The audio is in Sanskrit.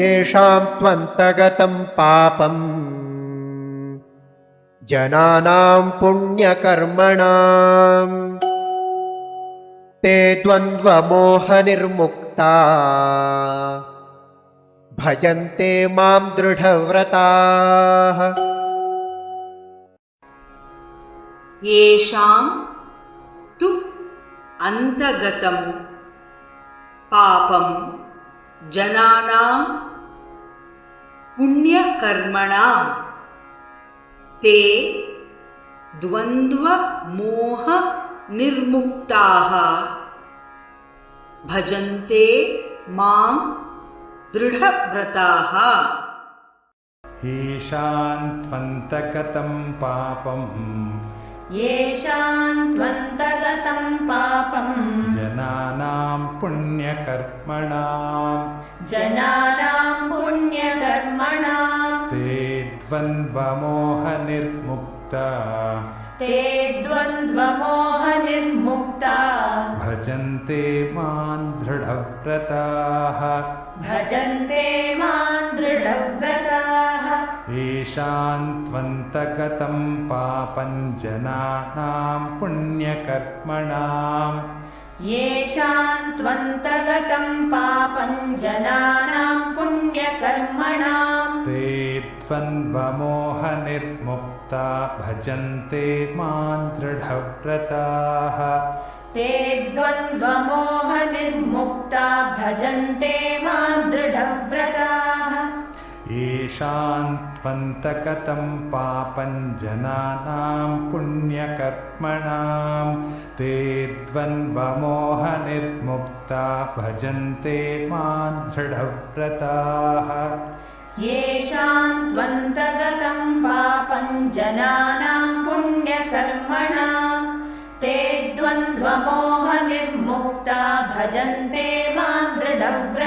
येषां त्वन्तगतं पापम्। जनानां पुण्यकर्मणाम्। ते द्वन्द्वमोहनिर्मुक्ता। भजन्ते मां दृढव्रताः। येषां तु अन्तगतं पापं जनानां पुण्यकर्मणां। ते द्वन्द्वमोहनिर्मुक्ताः भजन्ते माँ दृढव्रताः। ईशान्त्वन्तगतं पापम्। येषां त्वन्तगतं पापं जनानां जनानां पुण्यकर्मणां ते द्वन्द्वमोहनिर्मुक्ता। ते द्वन्द्वमोहनिर्मुक्ता। भजन्ते मां दृढव्रताः। भजन्ते मां दृढव्रताः। ईशान्त्वन्तगतं पापं जनानां पुण्यकर्मणाम्। येषां त्वन्तगतं पापं जनानां पुण्यकर्मणां ते द्वन्द्वमोहनिर्मुक्ता भजन्ते मां दृढव्रताः। ते द्वन्द्वमोहनिर्मुक्ता भजन्ते मां दृढव्रताः। ईशान्त्वन्तगतं पापं जनानां पुण्यकर्मणां। ते द्वन्द्वमोहनिर्मुक्ता भजन्ते मां दृढव्रताः येषाम् त्वन्तगतम् पापम् जनानाम् पुण्यकर्मणा। ते द्वन्द्वमोहनिर्मुक्ता भजन्ते माम् दृढव्र